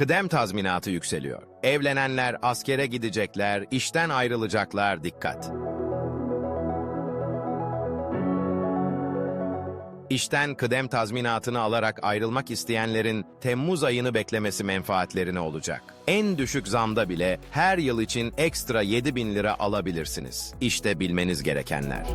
Kıdem tazminatı yükseliyor. Evlenenler askere gidecekler, işten ayrılacaklar dikkat. İşten kıdem tazminatını alarak ayrılmak isteyenlerin Temmuz ayını beklemesi menfaatlerine olacak. En düşük zamda bile her yıl için ekstra 7 bin lira alabilirsiniz. İşte bilmeniz gerekenler.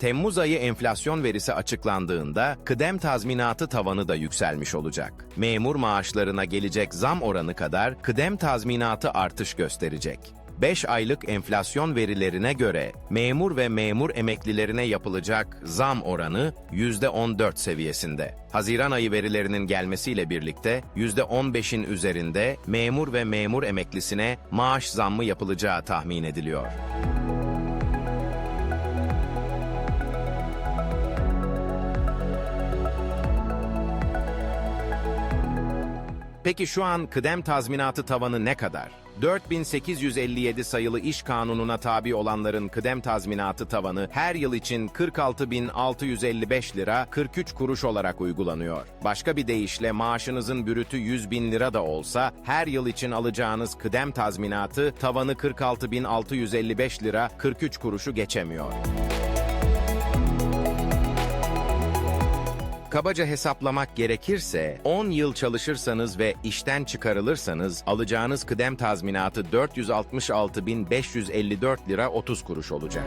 Temmuz ayı enflasyon verisi açıklandığında kıdem tazminatı tavanı da yükselmiş olacak. Memur maaşlarına gelecek zam oranı kadar kıdem tazminatı artış gösterecek. 5 aylık enflasyon verilerine göre memur ve memur emeklilerine yapılacak zam oranı %14 seviyesinde. Haziran ayı verilerinin gelmesiyle birlikte %15'in üzerinde memur ve memur emeklisine maaş zammı yapılacağı tahmin ediliyor. Peki şu an kıdem tazminatı tavanı ne kadar? 4857 sayılı iş kanununa tabi olanların kıdem tazminatı tavanı her yıl için 46.655 lira 43 kuruş olarak uygulanıyor. Başka bir deyişle maaşınızın bürütü 100 bin lira da olsa her yıl için alacağınız kıdem tazminatı tavanı 46.655 lira 43 kuruşu geçemiyor. Kabaca hesaplamak gerekirse 10 yıl çalışırsanız ve işten çıkarılırsanız alacağınız kıdem tazminatı 466.554 lira 30 kuruş olacak.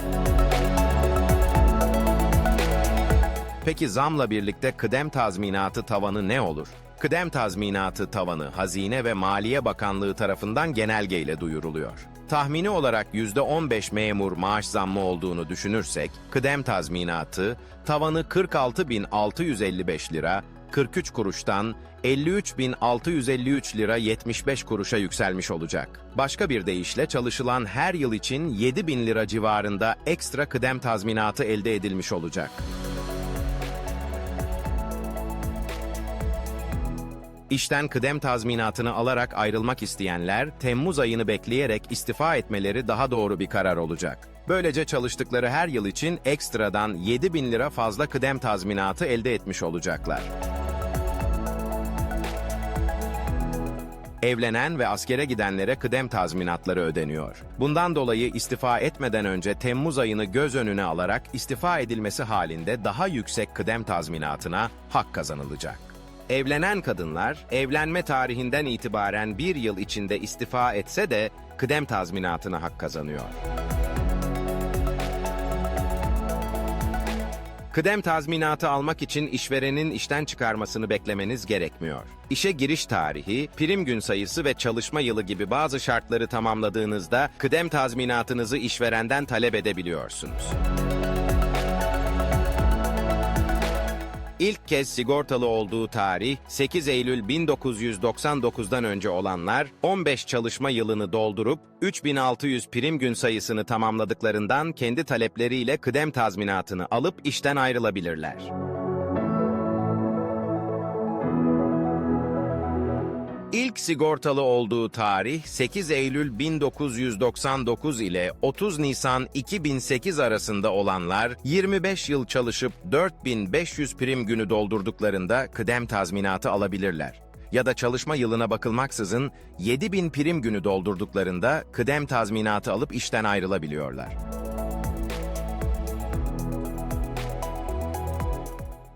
Peki zamla birlikte kıdem tazminatı tavanı ne olur? Kıdem tazminatı tavanı Hazine ve Maliye Bakanlığı tarafından genelgeyle duyuruluyor. Tahmini olarak %15 memur maaş zammı olduğunu düşünürsek, kıdem tazminatı tavanı 46.655 lira, 43 kuruştan 53.653 lira 75 kuruşa yükselmiş olacak. Başka bir deyişle çalışılan her yıl için 7.000 lira civarında ekstra kıdem tazminatı elde edilmiş olacak. İşten kıdem tazminatını alarak ayrılmak isteyenler, Temmuz ayını bekleyerek istifa etmeleri daha doğru bir karar olacak. Böylece çalıştıkları her yıl için ekstradan 7 bin lira fazla kıdem tazminatı elde etmiş olacaklar. Evlenen ve askere gidenlere kıdem tazminatları ödeniyor. Bundan dolayı istifa etmeden önce Temmuz ayını göz önüne alarak istifa edilmesi halinde daha yüksek kıdem tazminatına hak kazanılacak. Evlenen kadınlar, evlenme tarihinden itibaren bir yıl içinde istifa etse de kıdem tazminatına hak kazanıyor. Kıdem tazminatı almak için işverenin işten çıkarmasını beklemeniz gerekmiyor. İşe giriş tarihi, prim gün sayısı ve çalışma yılı gibi bazı şartları tamamladığınızda kıdem tazminatınızı işverenden talep edebiliyorsunuz. İlk kez sigortalı olduğu tarih 8 Eylül 1999'dan önce olanlar 15 çalışma yılını doldurup 3600 prim gün sayısını tamamladıklarından kendi talepleriyle kıdem tazminatını alıp işten ayrılabilirler. İlk sigortalı olduğu tarih 8 Eylül 1999 ile 30 Nisan 2008 arasında olanlar 25 yıl çalışıp 4500 prim günü doldurduklarında kıdem tazminatı alabilirler. Ya da çalışma yılına bakılmaksızın 7000 prim günü doldurduklarında kıdem tazminatı alıp işten ayrılabiliyorlar.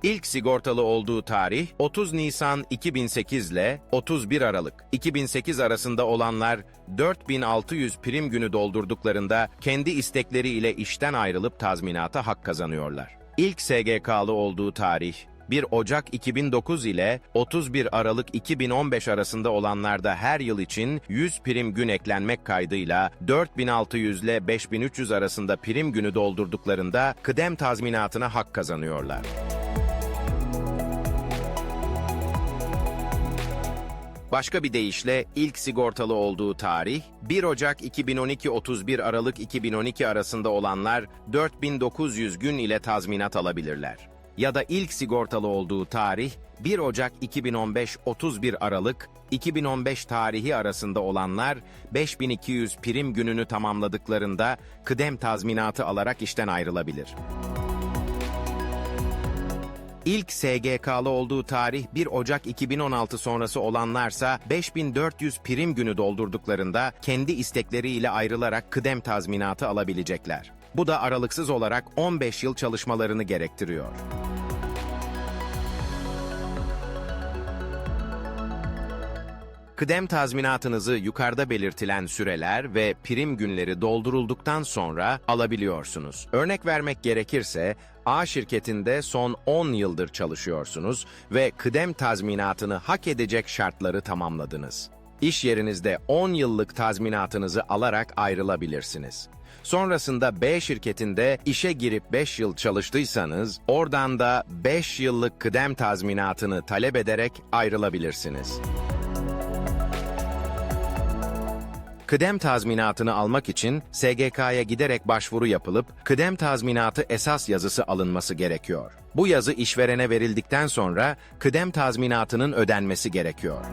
İlk sigortalı olduğu tarih 30 Nisan 2008 ile 31 Aralık 2008 arasında olanlar 4600 prim günü doldurduklarında kendi istekleriyle işten ayrılıp tazminata hak kazanıyorlar. İlk SGK'lı olduğu tarih 1 Ocak 2009 ile 31 Aralık 2015 arasında olanlarda her yıl için 100 prim gün eklenmek kaydıyla 4600 ile 5300 arasında prim günü doldurduklarında kıdem tazminatına hak kazanıyorlar. Başka bir deyişle ilk sigortalı olduğu tarih 1 Ocak 2012-31 Aralık 2012 arasında olanlar 4900 gün ile tazminat alabilirler. Ya da ilk sigortalı olduğu tarih 1 Ocak 2015-31 Aralık 2015 tarihi arasında olanlar 5200 prim gününü tamamladıklarında kıdem tazminatı alarak işten ayrılabilir. İlk SGK'lı olduğu tarih 1 Ocak 2016 sonrası olanlarsa 5400 prim günü doldurduklarında kendi istekleriyle ayrılarak kıdem tazminatı alabilecekler. Bu da aralıksız olarak 15 yıl çalışmalarını gerektiriyor. Kıdem tazminatınızı yukarıda belirtilen süreler ve prim günleri doldurulduktan sonra alabiliyorsunuz. Örnek vermek gerekirse A şirketinde son 10 yıldır çalışıyorsunuz ve kıdem tazminatını hak edecek şartları tamamladınız. İş yerinizde 10 yıllık tazminatınızı alarak ayrılabilirsiniz. Sonrasında B şirketinde işe girip 5 yıl çalıştıysanız, oradan da 5 yıllık kıdem tazminatını talep ederek ayrılabilirsiniz. Kıdem tazminatını almak için SGK'ya giderek başvuru yapılıp kıdem tazminatı esas yazısı alınması gerekiyor. Bu yazı işverene verildikten sonra kıdem tazminatının ödenmesi gerekiyor.